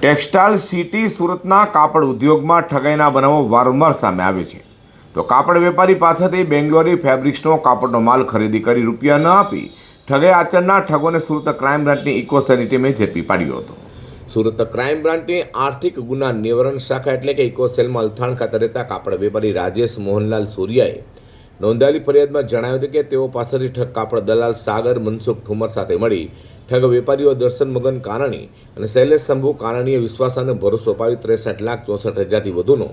Textile city સુરતના કાપડ ઉદ્યોગમાં ઠગાઈના બનાવો વારંવાર સામે આવે છે. તો કાપડ વેપારી પાસેથી બેંગ્લોરી ફેબ્રિક્સનો કાપડનો માલ ખરીદી કરી રૂપિયા ન આપી ઠગાઈ આચરનાર ઠગોને સુરત ક્રાઇમ બ્રાન્ચની ઇકોસેની ટીમે ઝડપી પાડ્યો હતો. સુરત ક્રાઇમ બ્રાન્ચની આર્થિક ગુના નિવારણ શાખા એટલે કે ઇકોસેલમાં અલથાણ ખાતે રહેતા કાપડ વેપારી રાજેશ મોહનલાલ સૂર્યાએ નોંધાયેલી ફરિયાદમાં જણાવ્યું હતું કે તેઓ પાસેથી ઠગ કાપડ દલાલ સાગર મનસુખ ઠુમર સાથે મળી ઠગ વેપારીઓ દર્શન મગન કાનાણી અને શૈલેષ શંભુ કાનાણીએ વિશ્વાસ અને ભરોસો અપાવી ત્રેસઠ લાખ ચોસઠ હજારથી વધુનો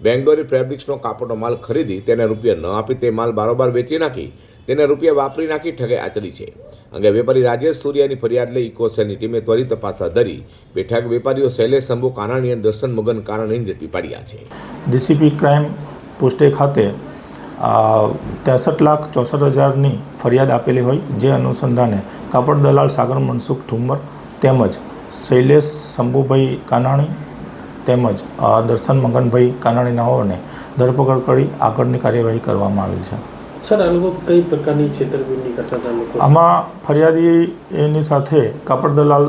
બેંગ્લોરી ફેબ્રિક્સનો કાપડનો માલ ખરીદી તેને રૂપિયા ન આપી તે માલ બારોબાર વેચી નાખી, તેને રૂપિયા વાપરી નાખી ઠગે આચરી છે. અંગે વેપારી રાજેશ સૂર્યાની ફરિયાદ લઈ ઇકોસેલની ટીમે ત્વરિત તપાસ ધરી બે ઠગ વેપારીઓ શૈલેષ શંભુ કાનાણી અને દર્શન મગન કાનાણીને ઝડપી પાડ્યા છે. ડીસીપી ક્રાઇમ પોસ્ટે ખાતે ત્રેસઠ લાખ ચોસઠ હજારની ફરિયાદ આપેલી હોય, જે અનુસંધાને કાપડ દલાલ સાગર મનસુખ ઠુમ્મર તેમજ શૈલેષ શંભુભાઈ કાનાણી તેમજ દર્શન મગનભાઈ કાનાણી નાઓને ધરપકડ કરી આગળની કાર્યવાહી કરવામાં આવેલ છે. સર આ લોકો કઈ પ્રકારની છેતરપિંડી કરતા હતા આમાં ફરિયાદી એની સાથે કાપડ દલાલ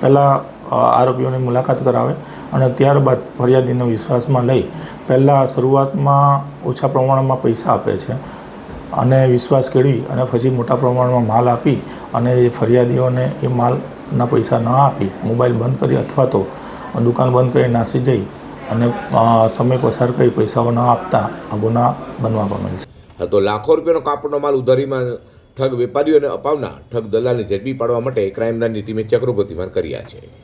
પહેલાં આરોપીઓની મુલાકાત કરાવે અને ત્યારબાદ ફરિયાદીનો વિશ્વાસમાં લઈ પહેલાં શરૂઆતમાં ઓછા પ્રમાણમાં પૈસા આપે છે. અને વિશ્વાસ કેળવી અને પછી મોટા પ્રમાણમાં માલ આપી અને એ ફરિયાદીઓને એ માલના પૈસા ન આપી, મોબાઈલ બંધ કરી અથવા તો દુકાન બંધ કરી નાસી જઈ અને સમય પસાર કરી પૈસાઓ ન આપતા આ ગુના બનવા પામેલ છે. તો લાખો રૂપિયાનો કાપડનો માલ ઉધારીમાં ઠગ વેપારીઓને અપાવના ઠગ દલાલને ઝડપી પાડવા માટે ક્રાઇમ બ્રાન્ચની ટીમે ચક્રો ગતિમાન કર્યા છે.